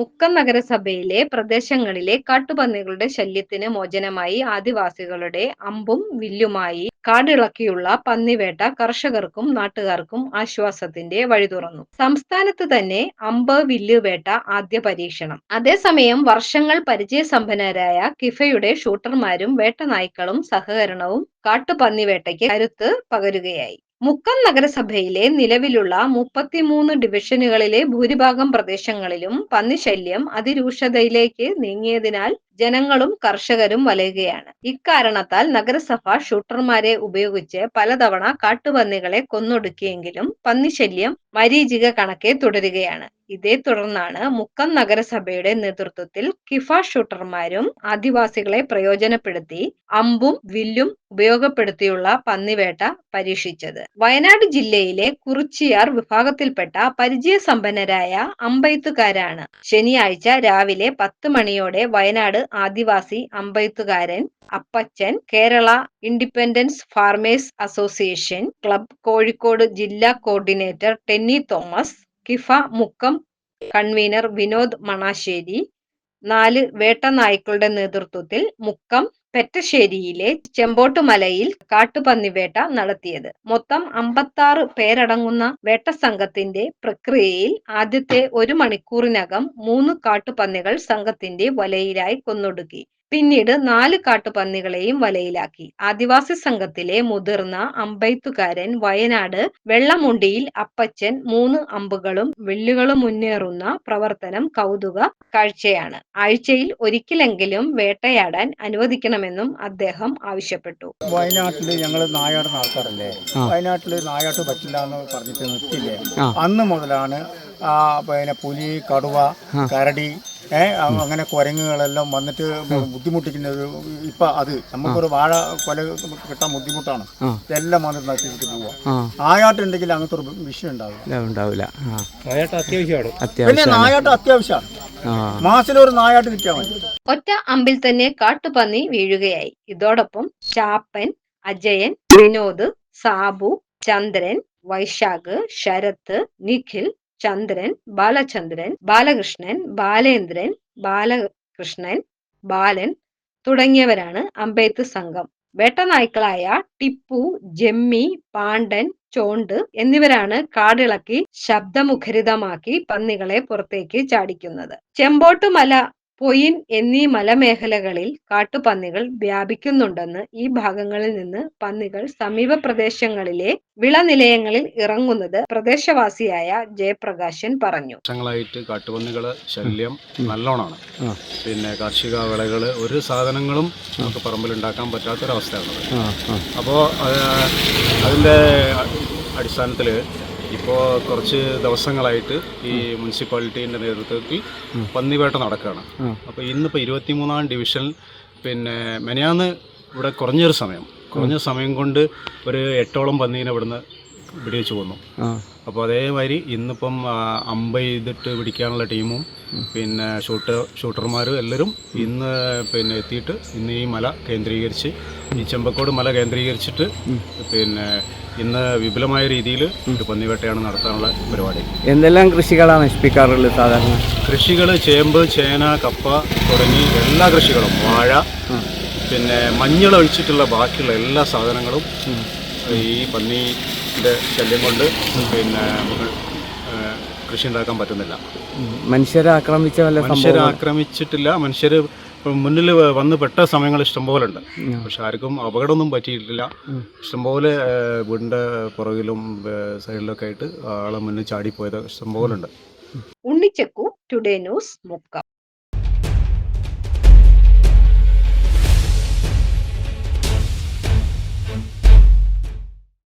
മുക്കം നഗരസഭയിലെ പ്രദേശങ്ങളിലെ കാട്ടുപന്നികളുടെ ശല്യത്തിന് മോചനമായി ആദിവാസികളുടെ അമ്പും വില്ലുമായി കാടിളക്കിയുള്ള പന്നിവേട്ട കർഷകർക്കും നാട്ടുകാർക്കും ആശ്വാസത്തിന്റെ വഴി തുറന്നു. സംസ്ഥാനത്ത് തന്നെ അമ്പ് വില്ലുവേട്ട ആദ്യ പരീക്ഷണം. അതേസമയം വർഷങ്ങൾ പരിചയസമ്പന്നരായ കിഫയുടെ ഷൂട്ടർമാരും വേട്ടനായ്ക്കളും സഹകരണവും കാട്ടുപന്നിവേട്ടയ്ക്ക് കരുത്ത് പകരുകയായി. മുക്കം നഗരസഭയിലെ നിലവിലുള്ള മുപ്പത്തിമൂന്ന് ഡിവിഷനുകളിലെ ഭൂരിഭാഗം പ്രദേശങ്ങളിലും പന്നിശല്യം അതിരൂക്ഷതയിലേക്ക് നീങ്ങിയതിനാൽ ജനങ്ങളും കർഷകരും വലയുകയാണ്. ഇക്കാരണത്താൽ നഗരസഭ ഷൂട്ടർമാരെ ഉപയോഗിച്ച് പലതവണ കാട്ടുപന്നികളെ കൊന്നൊടുക്കിയെങ്കിലും പന്നിശല്യം മരീചിക കണക്കെ തുടരുകയാണ്. ഇതേ തുടർന്നാണ് മുക്കം നഗരസഭയുടെ നേതൃത്വത്തിൽ കിഫ ഷൂട്ടർമാരും ആദിവാസികളെ പ്രയോജനപ്പെടുത്തി അമ്പും വില്ലും ഉപയോഗപ്പെടുത്തിയുള്ള പന്നിവേട്ട പരീക്ഷിച്ചത്. വയനാട് ജില്ലയിലെ കുറിച്ചിയാർ വിഭാഗത്തിൽപ്പെട്ട പരിചയസമ്പന്നരായ അമ്പെയ്ത്തുകാരാണ്. ശനിയാഴ്ച രാവിലെ പത്ത് മണിയോടെ വയനാട് ആദിവാസി അമ്പെയ്ത്തുകാരൻ Appachan Kerala independence farmers association club Kozhikode ജില്ലാ കോർഡിനേറ്റർ ടെന്നി തോമസ് കിഫ മുക്കം കൺവീനർ വിനോദ് മണാശ്ശേരി നാല് വേട്ടനായ്ക്കളുടെ നേതൃത്വത്തിൽ മുക്കം പെറ്റശ്ശേരിയിലെ ചെമ്പോട്ടുമലയിൽ കാട്ടുപന്നിവേട്ട നടത്തിയത്. മൊത്തം അമ്പത്താറ് പേരടങ്ങുന്ന വേട്ട സംഘത്തിന്റെ പ്രക്രിയയിൽ ആദ്യത്തെ ഒരു മണിക്കൂറിനകം മൂന്ന് കാട്ടുപന്നികൾ സംഘത്തിന്റെ വലയിലായി കൊന്നൊടുക്കി. പിന്നീട് നാല് കാട്ടുപന്നികളെയും വലയിലാക്കി. ആദിവാസി സംഘത്തിലെ മുതിർന്ന അമ്പെയ്ത്തുകാരൻ വയനാട് വെള്ളമുണ്ടിയിൽ അപ്പച്ചൻ മൂന്ന് അമ്പുകളും വെള്ളുകളും മുന്നേറുന്ന പ്രവർത്തനം കൗതുക കാഴ്ചയാണ്. ആഴ്ചയിൽ ഒരിക്കലെങ്കിലും വേട്ടയാടാൻ അനുവദിക്കണമെന്നും അദ്ദേഹം ആവശ്യപ്പെട്ടു. വയനാട്ടിൽ ഞങ്ങൾ നായാടുന്ന ആൾക്കാരല്ലേ? വയനാട്ടിൽ നായാട്ട് പറ്റില്ല എന്ന് പറഞ്ഞിട്ട് നിർത്തില്ലേ. അന്ന് മുതലാണ് പിന്നെ പുലി കടുവ കരടി അങ്ങനെ കുരങ്ങുകളെല്ലാം വന്നിട്ട് ബുദ്ധിമുട്ടിക്കുന്നത് ഇപ്പൊ അത് നമുക്കൊരു വാഴ കൊല കിട്ടാൻ ബുദ്ധിമുട്ടാണ്. ഇതെല്ലാം വന്നിട്ട് നശിച്ചിട്ട് പോവാ. ആയാട്ടുണ്ടെങ്കിൽ നായാട്ടുണ്ടെങ്കിൽ അങ്ങനത്തെ ഒരു വിഷയം ഉണ്ടാവില്ല. പിന്നെ നായാട്ട് അത്യാവശ്യമാണ്. ആ. മാസത്തിലൊരു നായാട്ട് കിട്ടിയാൽ മതി. ഒറ്റ അമ്പിൽ തന്നെ കാട്ടുപന്നി വീഴുകയായി. ഇതോടൊപ്പം ചാപ്പൻ അജയൻ വിനോദ് സാബു ചന്ദ്രൻ വൈശാഖ് ശരത്ത് നിഖിൽ ചന്ദ്രൻ ബാലചന്ദ്രൻ ബാലകൃഷ്ണൻ ബാലേന്ദ്രൻ ബാലകൃഷ്ണൻ ബാലൻ തുടങ്ങിയവരാണ് അമ്പെയ്ത്ത് സംഘം. വേട്ടനായ്ക്കളായ ടിപ്പു ജെമ്മി പാണ്ഡൻ ചോണ്ട് എന്നിവരാണ് കാടിളക്കി ശബ്ദമുഖരിതമാക്കി പന്നികളെ പുറത്തേക്ക് ചാടിക്കുന്നത്. ചെമ്പോട്ടുമല പൊയിൻ എന്നീ മലമേഖലകളിൽ കാട്ടുപന്നികൾ വ്യാപിക്കുന്നുണ്ടെന്ന് ഈ ഭാഗങ്ങളിൽ നിന്ന് പന്നികൾ സമീപ പ്രദേശങ്ങളിലെ വിളനിലയങ്ങളിൽ ഇറങ്ങുന്നത് പ്രദേശവാസിയായ ജയപ്രകാശൻ പറഞ്ഞു. വർഷങ്ങളായിട്ട് കാട്ടുപന്നികളെ ശല്യം നല്ലോണാണ് പിന്നെ കാർഷിക വിളകൾ ഒരു സാധനങ്ങളും നമുക്ക് പറമ്പിൽ ഉണ്ടാക്കാൻ പറ്റാത്തൊരവസ്ഥയാണുള്ളത്. ആ അപ്പോൾ അതിന്റെ അടിസ്ഥാനത്തിൽ ഇപ്പോൾ കുറച്ച് ദിവസങ്ങളായിട്ട് ഈ മുനിസിപ്പാലിറ്റീന്റെ നേതൃത്വത്തിൽ പന്നിവേട്ട നടക്കുകയാണ് അപ്പോൾ ഇന്നിപ്പോൾ ഇരുപത്തിമൂന്നാം ഡിവിഷൻ പിന്നെ മെനയാന്ന് ഇവിടെ കുറഞ്ഞൊരു സമയം. കുറഞ്ഞ സമയം കൊണ്ട് ഒരു എട്ടോളം പന്നീനെ ഇവിടുന്ന് വെടിവെച്ച് കൊന്നു. ആ. അപ്പോൾ അതേമാതിരി ഇന്നിപ്പം അമ്പ ചെയ്തിട്ട് പിടിക്കാനുള്ള ടീമും പിന്നെ ഷൂട്ടർ ഷൂട്ടർമാരും എല്ലാവരും ഇന്ന് പിന്നെ എത്തിയിട്ട് ഇന്ന് ഈ മല കേന്ദ്രീകരിച്ച് ഈ ചെമ്പക്കോട് മല കേന്ദ്രീകരിച്ചിട്ട് പിന്നെ ഇന്ന് വിപുലമായ രീതിയിൽ ഒരു പന്നിവേട്ടയാണ് നടത്താനുള്ള പരിപാടി. എന്തെല്ലാം കൃഷികളാണ് നശിപ്പിക്കാറുള്ളത് സാധാരണ? കൃഷികൾ ചേമ്പ് ചേന കപ്പ തുടങ്ങി എല്ലാ കൃഷികളും വാഴ പിന്നെ മഞ്ഞൾ ഒഴിച്ചിട്ടുള്ള ബാക്കിയുള്ള എല്ലാ സാധനങ്ങളും ഈ പന്നീന്റെ ശല്യം കൊണ്ട് പിന്നെ നമുക്ക് കൃഷി ഉണ്ടാക്കാൻ പറ്റുന്നില്ല. മനുഷ്യരെ ആക്രമിച്ച വല്ല മനുഷ്യരെ ആക്രമിച്ചിട്ടില്ല മനുഷ്യർ മുന്നിൽ വന്ന് പെട്ട സമയങ്ങൾ ഇഷ്ടംപോലെ ഉണ്ട് പക്ഷെ ആർക്കും അപകടമൊന്നും പറ്റിയിട്ടില്ല. ഇഷ്ടംപോലെ വീടിന്റെ പുറകിലും സൈഡിലൊക്കെ ആയിട്ട് ആളെ മുന്നിൽ ചാടിപ്പോയത് ഇഷ്ടംപോലെ ഉണ്ട് ഉണ്ണിച്ചക്കു ടുഡേ ന്യൂസ് മുക്കം